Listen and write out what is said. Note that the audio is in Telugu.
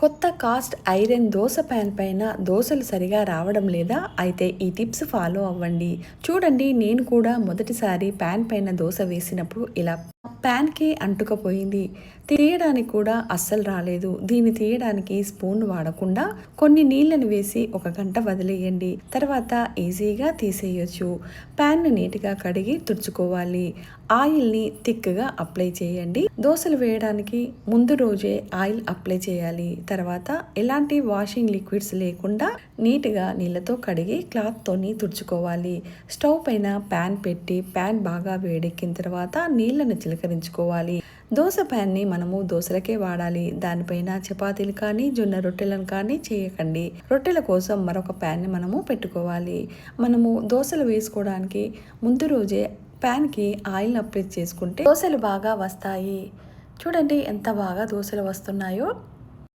కొత్త కాస్ట్ ఐరన్ దోశ ప్యాన్ పైన దోశలు సరిగా రావడం లేదా? అయితే ఈ టిప్స్ ఫాలో అవ్వండి. చూడండి నేను కూడా మొదటిసారి ప్యాన్ పైన దోశ వేసినప్పుడు ఇలా ప్యాన్కి అంటుకపోయింది. తీయడానికి కూడా అస్సలు రాలేదు. దీన్ని తీయడానికి స్పూన్ వాడకుండా కొన్ని నీళ్ళని వేసి ఒక గంట వదిలేయండి. తర్వాత ఈజీగా తీసేయొచ్చు. ప్యాన్ను నీట్గా కడిగి తుడుచుకోవాలి. ఆయిల్ని థిక్గా అప్లై చేయండి. దోశలు వేయడానికి ముందు రోజే ఆయిల్ అప్లై చేయాలి. తర్వాత ఎలాంటి వాషింగ్ లిక్విడ్స్ లేకుండా నీట్గా నీళ్ళతో కడిగి క్లాత్తోని తుడుచుకోవాలి. స్టవ్ పైన ప్యాన్ పెట్టి ప్యాన్ బాగా వేడెక్కిన తర్వాత నీళ్ళను చిలకరించుకోవాలి. దోశ ప్యాన్ని మనము దోశలకే వాడాలి. దానిపైన చపాతీలు కానీ జొన్న రొట్టెలను కానీ చేయకండి. రొట్టెల కోసం మరొక ప్యాన్ని మనము పెట్టుకోవాలి. మనము దోశలు వేసుకోవడానికి ముందు రోజే ప్యాన్కి ఆయిల్ అప్లై చేసుకుంటే దోశలు బాగా వస్తాయి. చూడండి ఎంత బాగా దోశలు వస్తున్నాయో.